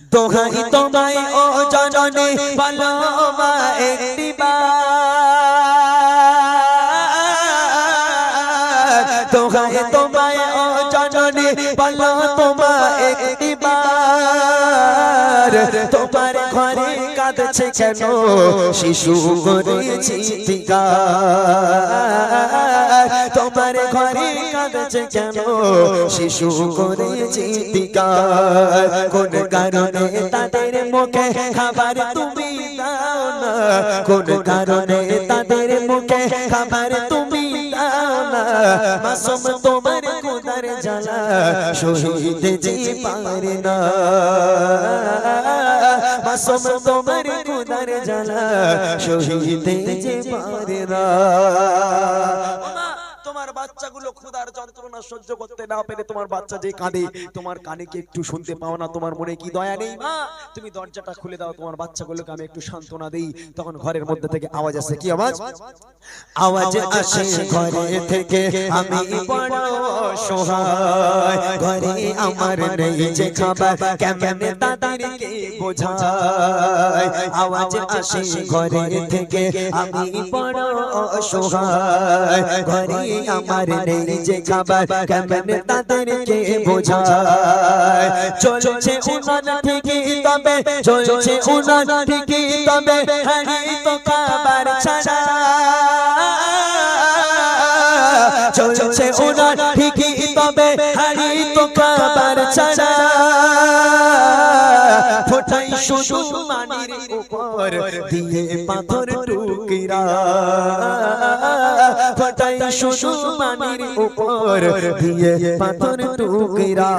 দোহাই তোমায়, ও জননী বলো মা, একটি দোহাই তোমায়, ও জননী বলো তোমা একটি তোমার ঘরে কাঁদছে কেন? শিশু করেছি ঘরে কাঁদছে কেন শিশু করেছি চিৎকার কোন কারণে তাদের মুখে খাবার তুমি দাও না? কোন কারণে তাদের মুখে খাবার তুমি দাও না? মাসুম তোমার কোদার জ্বালা শহীদ যে পারে না। মাসুম তোমার কোদার জ্বালা শহীদ যে পারে না। বাচ্চাগুলো ক্ষুধার যন্ত্রণা সহ্য করতে না পেরে তোমার বাচ্চা যে কাঁদে, তোমার কানে কি একটু শুনতে পাও না? তোমার মনে কি দয়া নেই, মা? তুমি দরজাটা খুলে দাও, তোমার বাচ্চাগুলোকে আমি একটু সান্ত্বনা দেই। তখন ঘরের মধ্যে থেকে আওয়াজ আসে, কি আওয়াজ? আওয়াজ আসে ঘরে থেকে আমি বড় অসহায় ঘরে আমার নেই যে খাবার, কেমনে তাদেরকে বোঝায়। আওয়াজ আসে ঘরে থেকে আমি বড় অসহায় ঘরে আমার নেই যে খাবার কেমন তাদেরকে বোঝায় চলছে উনান ঠিকই তবে চলছে উনান ঠিকই তবে হারি তো খাবার ছাড়া চলছে উনান শুধু মানির উপর দিয়ে পাথর টুকিরা। ফটাই শুধু মানির উপর দিয়ে পাথর টুকরা।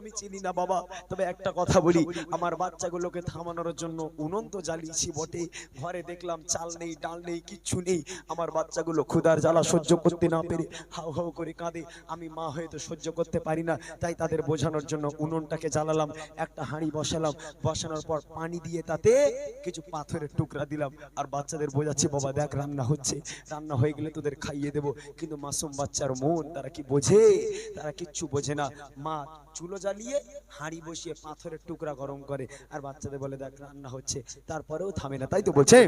আমি চিনি না বাবা। তবে একটা কথা বলি, আমার বাচ্চাগুলোকে থামানোর জন্য উনুন তো জ্বালিয়েছি বটে। ঘরে দেখলাম চাল নেই, ডাল নেই, কিচ্ছু নেই। আমার বাচ্চাগুলো ক্ষুধার জ্বালা সহ্য করতে না পেরে হাউ হাউ করে কাঁদে। আমি মা হয়ে তো সহ্য করতে পারি না, তাই তাদের বোঝানোর জন্য উনুনটাকে জ্বালালাম, একটা হাঁড়ি বসালাম। বসানোর পর পানি দিয়ে তাতে কিছু পাথরের টুকরা দিলাম। আর বাচ্চাদের বোঝাচ্ছি, বাবা, দেখ, রান্না হচ্ছে। রান্না হয়ে গেলে তোদের খাইয়ে দেবো। কিন্তু মাসুম বাচ্চার মন তারা কি বোঝে? তারা কিচ্ছু বোঝে না। মা চুলো জ্বালিয়ে হাঁড়ি বসিয়ে পাথরের টুকরা গরম করে। আর বাচ্চাদের বলে, দেখ, রান্না হচ্ছে। তারপরেও থামে না। তাই তো বলছে?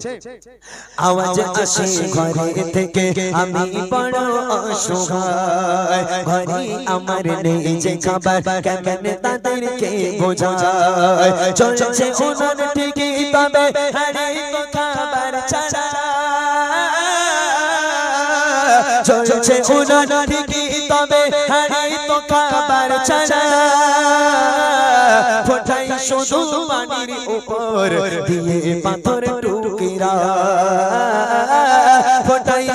চলছে উনান ঠিকই তবে হারি তো খাবার ছাড়া। ফোটাই শুধু পানির উপর দিয়ে পাথর টুকরা।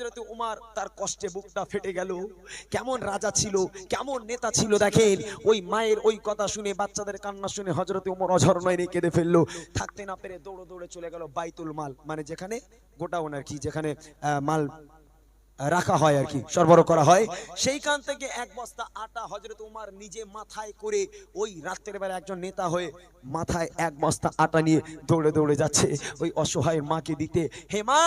হযরতে উমার তার কষ্টে বুকটা ফেটে গেল। কেমন রাজা ছিল, কেমন নেতা ছিল দেখেন। ওই মায়ের ওই কথা শুনে, বাচ্চাদের কান্না শুনে হযরতে উমর অঝর নয়নে কেঁদে ফেলল। থাকতে না পেরে দৌড়ে দৌড়ে চলে গেল বাইতুল মাল মানে যেখানে গোটা ওনার কি, যেখানে মাল রাখা হয় আর কি, সরবরাহ করা হয়। সেইখান থেকে এক বস্তা আটা হজরত উমার নিজে মাথায় করে ওই রাত্রের বেলা একজন নেতা হয়ে মাথায় এক বস্তা আটা নিয়ে দৌড়ে দৌড়ে যাচ্ছে। ওই অসহায় মাকে দিতে, হে মা,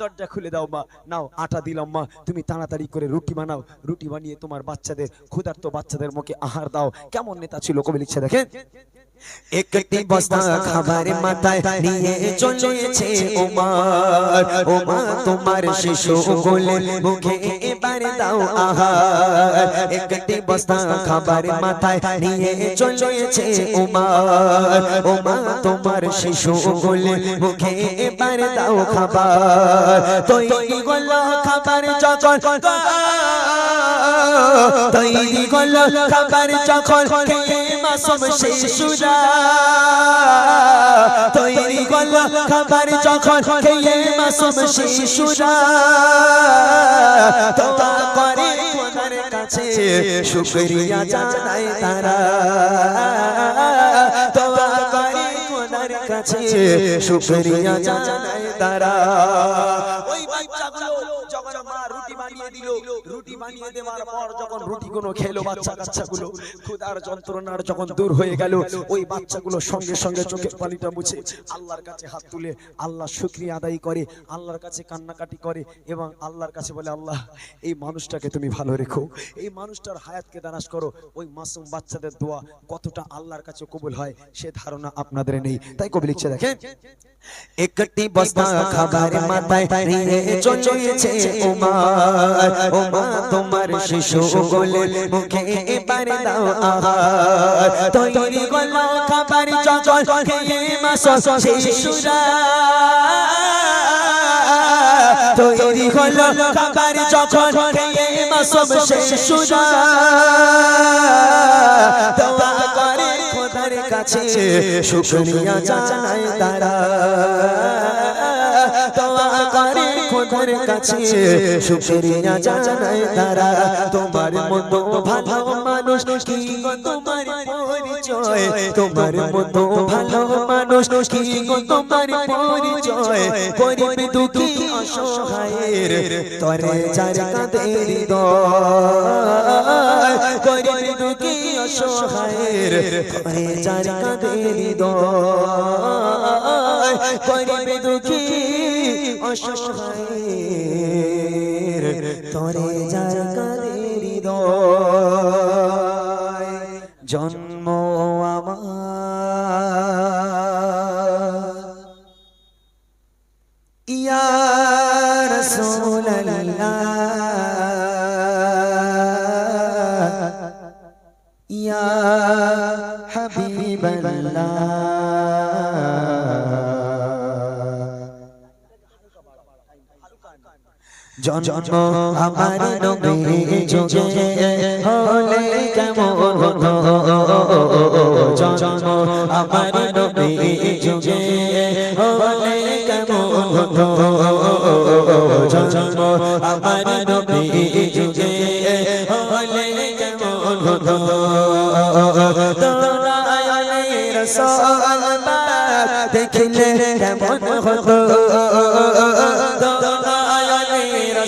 দরজা খুলে দাও মা, নাও আটা দিলাম মা, তুমি তাড়াতাড়ি করে রুটি বানাও, রুটি বানিয়ে তোমার বাচ্চাদের, ক্ষুধার্ত বাচ্চাদের মুখে আহার দাও। কেমন নেতা ছিল কবি লিখছে দেখেন? একটি বস্তা খাবার মাথায় নিয়ে চলেছে ওমার ওমা তোমার শিশু বলে মুখে এবার দাও আহার একটি বস্তা খাবার মাথায় নিয়ে চলেছে ওমার ওমা তোমার শিশু বলে মুখে এবার দাও খাবার তৈরি হলো খাবার যখন তৈরি হলো খাবার যখন খেয়ে মাসুম শিশুরা তৈরি করল খাবার যখন খেয়ে মাসুম শিশুরা তোবা করে খোদার কাছে শুকরিয়া জানায় তারা। তোবা করে খোদার কাছে শুকরিয়া জানায় তারা। ওই বাচ্চাগুলো যখন মা রুটি বানিয়ে দিল, রুটি বানিয়ে দেওয়ার পর যখন রুটিগুলো খেলো বাচ্চা কাচ্চাগুলো, ক্ষুধার যন্ত্রণার যখন দূর হয়ে গেল, ওই বাচ্চাগুলো সঙ্গে সঙ্গে চোখের পানিটা মুছে, আল্লাহর কাছে হাত তুলে আল্লাহ আদায় করে, আল্লাহর কাছে কান্নাকাটি করে এবং আল্লাহর কাছে বলে, আল্লাহ, এই মানুষটাকে তুমি ভালো রেখো, এই মানুষটার হায়াতকে দানাস করো। ওই মাসুম বাচ্চাদের দোয়া কতটা আল্লাহর কাছে কবুল হয় সে ধারণা আপনাদের নেই। তাই কবি লিখছে, দেখেন, একটি বস্তা খাবার মাথায় নিয়ে চলেছে উমার। ওমা তোমার শিশু গোলে মুখে এবারে দাও আহার। তৈরি করল খাবার তৈরি হলো খাবার যখন খেয়ে মাস তারা। খোদার কাছে শুকরিয়া জানায় তারা। তোমার মতো ভালো মানুষ কি? গো তোমার পরিচয়। তোমার মতো ভালো মানুষ কি? গো তোমার পরিচয়। গরিব দুঃখী অসহায়ের তরে যার কাঁদের হৃদয়। গরিব দুঃখী অসহায়ের তরে যার কাঁদের হৃদয়। গরিব দুঃখী অসহায়ের তরে কাঁদের হৃদয়। জন্ম আমার। ইয়া রাসূলাল্লাহ। ইয়া হাবিবাল্লাহ। জন্ম আমার নবী যোগে হলে কেমন হতো? জন্ম আমার নবী যোগে হলে কেমন হতো? জন্ম আমার নবী যোগে হলে কেমন হতো দোলায় রসল দেখিলে কেমন হতো?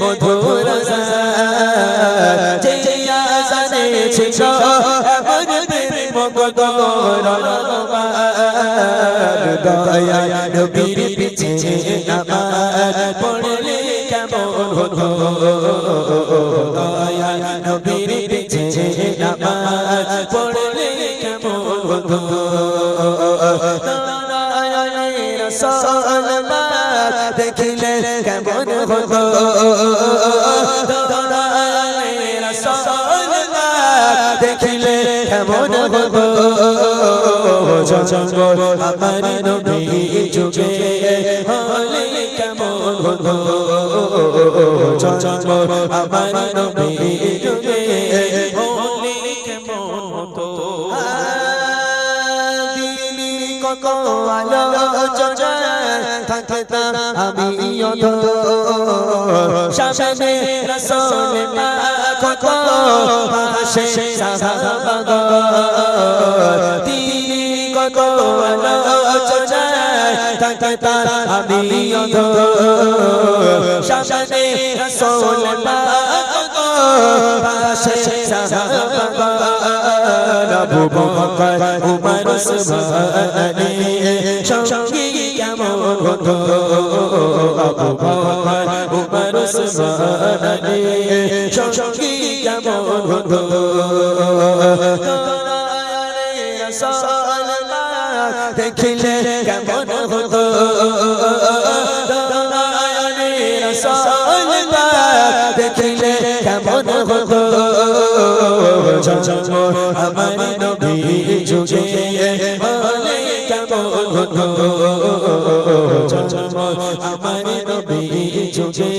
মধুর জিয়া জানে ছিল এমন প্রেম মুগ্ধ দয়া নবীর পিছে নামাজ পড়লে কেমন হতো? দয়া নবীর পিছে নামাজ পড়লে কেমন হতো? দেখিলে কেমন হতো? দেখিলে কেমন হতো? জন্ম আমার নবী যুগে হলে কেমন হতো? জন্ম আমার নবী সামনে রসল কত পাশে সাহাবাগ দিলি কত আলোচনা থাকতাম আমি অধ সামনে রসল পাশে বকর আলী সঙ্গী কেমন হতো দেখিলে কেমন হতো দেখিলে কেমন হতো আমার নবী যুগে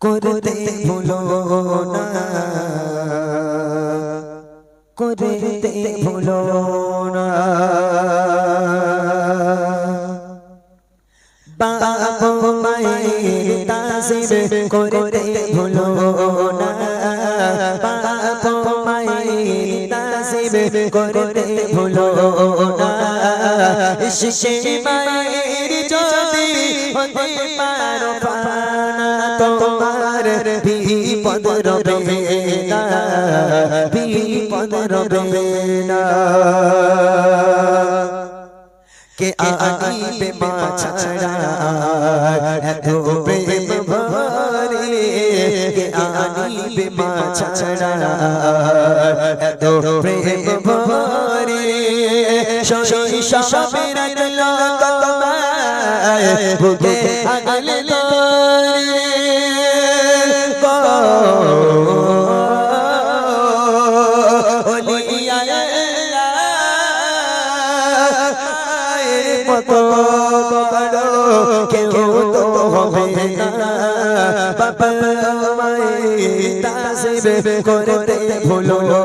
করতে ভুলো না। করতে ভুলো না। বাপ মায়ের তাজিম করতে ভুলো না। বাপ মায়ের তাজিম করতে ভুলো না। শিশে মায়ের বিপদ রবে না, বিপদ রবে না। কে আনিবে মা ছাড়া এত প্রেম ভরে। কে আনিবে মা ছাড়া এত প্রেম মায়ের তাসিব করতে ভুলো না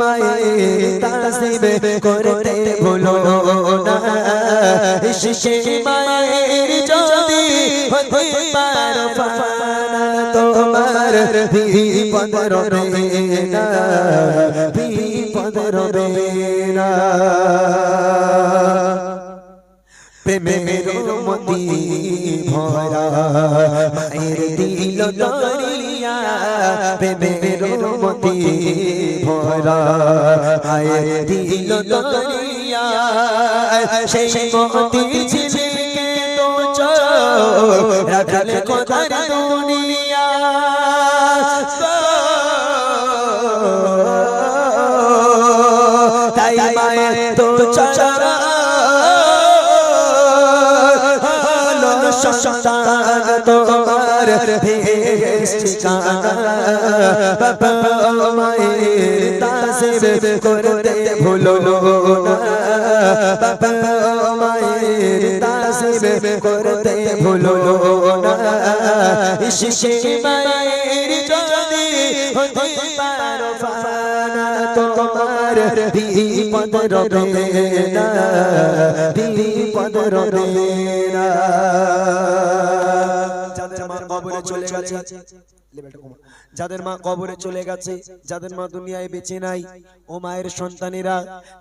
মায়ের তাসিব করতে ভুলো না শিশে মায়ের যদি হতে পারো পানা তোমার বিপদ প্রেমের মতি ভরা মায়ের দিল দরিয়া প্রেমের মতি ভরা মায়ের দিল দরিয়া সেই মতি ঝিলকে তো চো রাখলে কোথার দুনিয়া বাবা মায়ের তাসিব করতে ভুলো না বাবা মায়ের তাসিব করতে ভুলো না শিশে মায়ের যদি হতে পারো ফানা তোমার বিপদ রবে না বিপদ রবে চলে যাদের মা কবরে চলে গেছে, যাদের মা দুনিয়ায় বেঁচে নাই, ও মায়ের সন্তানেরা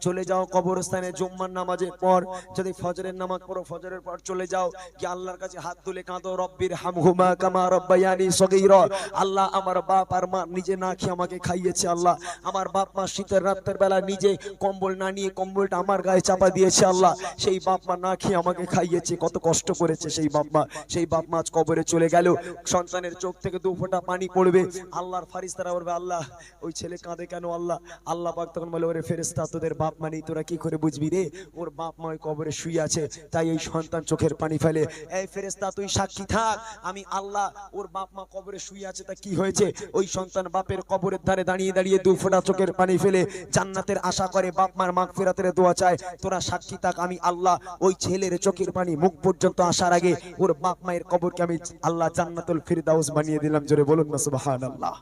চলে যাও কবরস্থানে জুম্মার নামাজের পর। যদি ফজরের নামাজ পড়ো, ফজরের পর চলে যাও কি আল্লাহর কাছে হাত তুলে কাঁদো, রব্বির হামহুমা কামা রব্বায়ানি সগীরা। আল্লাহ আমার বাপ আর মা নিজে না খেয়ে আমাকে খাইয়েছে, আল্লাহ। আমার বাপ মা শীতের রাতের বেলা নিজে কম্বল না নিয়ে কম্বলটা আমার গায়ে চাপা দিয়েছে, আল্লাহ। সেই বাপ মা না খেয়ে আমাকে খাইয়েছে, কত কষ্ট করেছে সেই বাপ মা। সেই বাপ মা আজ কবরে চলে গেল। সন্তানের চোখ থেকে দু ফোঁটা পানি পড়বে। আল্লাহর ফারিস্তারা বলবে, আল্লাহ, ওই ছেলে কাঁদে কেন আল্লাহ? আল্লাহ পাক তখন বলে, ওরে ফেরেস্তা তোদের বাপ মানি তোরা কি করে বুঝবি রে? ওর বাপ মা ওই কবরে শুয়ে আছে, তাই এই সন্তান চোখের পানি ফেলে। এই ফেরেস্তা তুই সাক্ষী থাক, আমি আল্লাহ ওর বাপ মা কবরে শুয়ে আছে, তা কি হয়েছে? ওই সন্তান বাপের কবরের ধারে দাঁড়িয়ে দাঁড়িয়ে দু ফোঁটা চোখের পানি ফেলে জান্নাতের আশা করে, বাপ মার মাগ ফেরাতের দোয়া চায়, তোরা সাক্ষী থাক, আমি আল্লাহ ওই ছেলের চোখের পানি মুখ পর্যন্ত আসার আগে ওর বাপ মায়ের কবরকে আমি আল্লাহ জান্নাতুল ফিরদাউস বানিয়ে দিলাম, জোরে বলুন না, সুবহানাল্লাহ।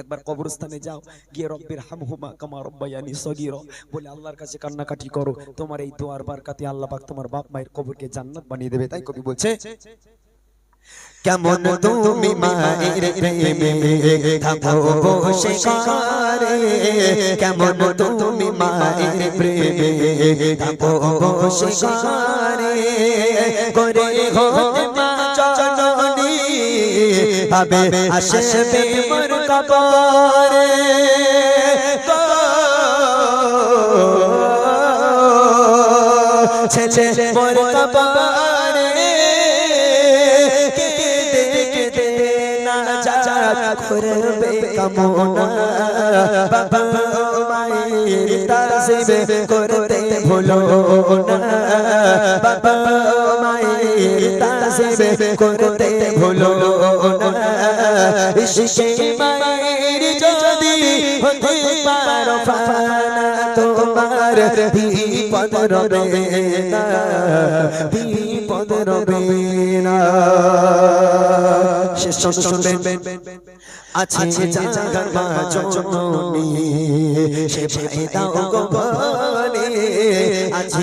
একবার কবরস্থানে যাও, গিয়ে রব্বির হামহুমা কামা রব্বায়ানি সগীর। বলে আল্লাহর কাছে কান্নাকাটি করো। তোমার এই দোয়ার বারকাতে আল্লাহ পাক তোমার বাপ মায়ের কবরকে জান্নাত বানিয়ে দেবে, তাই কবি বলছে, কেমন তুমি মায়ের প্রেমে থাকো বসে কারে? কেমন তুমি মায়ের প্রেমে থাকো বসে কারে? করে হতে ভাবে আসবে মোর কবরে। ছেলে মোর কবরে। করবে কামনা। বাবা মায়ের তাসিবে করতে ভুলো না। বাবা তাসিবে করতে ভুলো না। ইশকে মায়ের যদি হতে পারো ফানা তোমার বিপদ রবে না, বিপদ রবে না। শেষ শুনবেন আছে জাগার মা সে ভাই দাও গো বলে আছে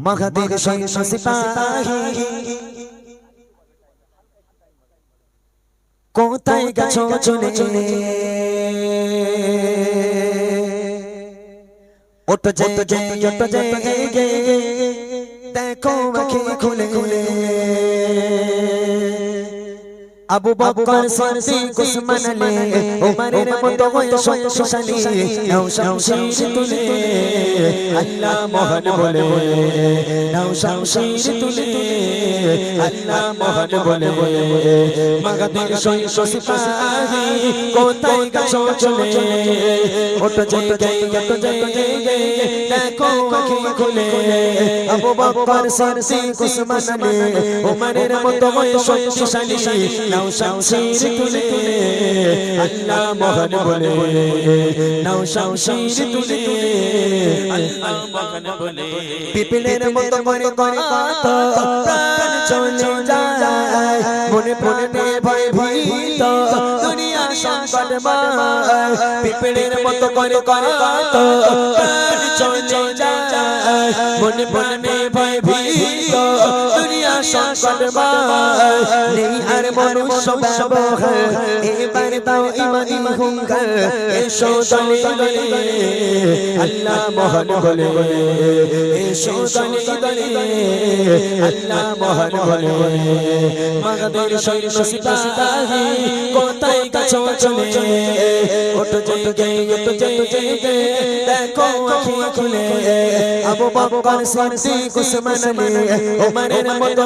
মগধের সৈন্য সিপাহী কোথায় গেছো চলে ওটো যে যে ওটো যে গে দেখো আখি খুলে খুলে আবু বকর সিদ্দিক উসমান আলী উমরের মতো বয়স শোষালি নাও শামশির তুলে আল্লাহ মোহন বলে নাও শামশির তুলে আল্লাহ মোহন বলে মাগাদের শৈশ সিপাহী কোথায় গেছো চলে ওটো যে গে ওটো যে গে দেখো আখি খুলে আবু বকর সিদ্দিক উসমান আলী উমরের মতো বয়স শোষালি নাও শামশির তুলে, আল্লাহ মোহন বলে নাও শামশির তুলে, আল্লাহ মহান বলে। পিপিলের মতো করে করে কত প্রাণ চলে যায়, মনে প্রাণে ভয় ভীত দুনিয়া সংকট মায়। পিপিলের মতো করে করে কত প্রাণ চলে যায়, মনে প্রাণে ভয় ভীত সংকট নেই আর মনুষ্য ব্যবহার। এবার দাও ইমানি হুঙ্কার। এসো দলে দলে আল্লাহ মহান বলে এসো দলে দলে আল্লাহ মহান বলে মগদের সৈন্য সিপাহী। কোথায় কাছো চলে? ওটো যে গে ওটো দেখো আখি খুলে আবু বকর সিদ্দিক উসমান আলী। ওমরের মতো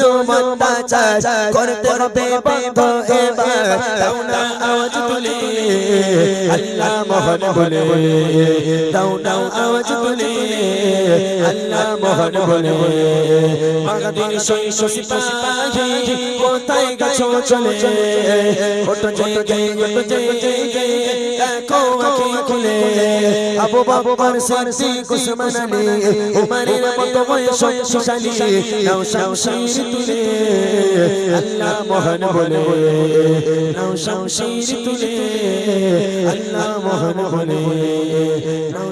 পথে দাঁড়িয়েছি কদর জালিমের জুলুম অত্যাচার চাই করতে হবে বন্ধ এবার শামশির তুলে। আল্লাহ মোহন বলে। নাও শামশির তুলে। আল্লাহ মোহন বলে। নাও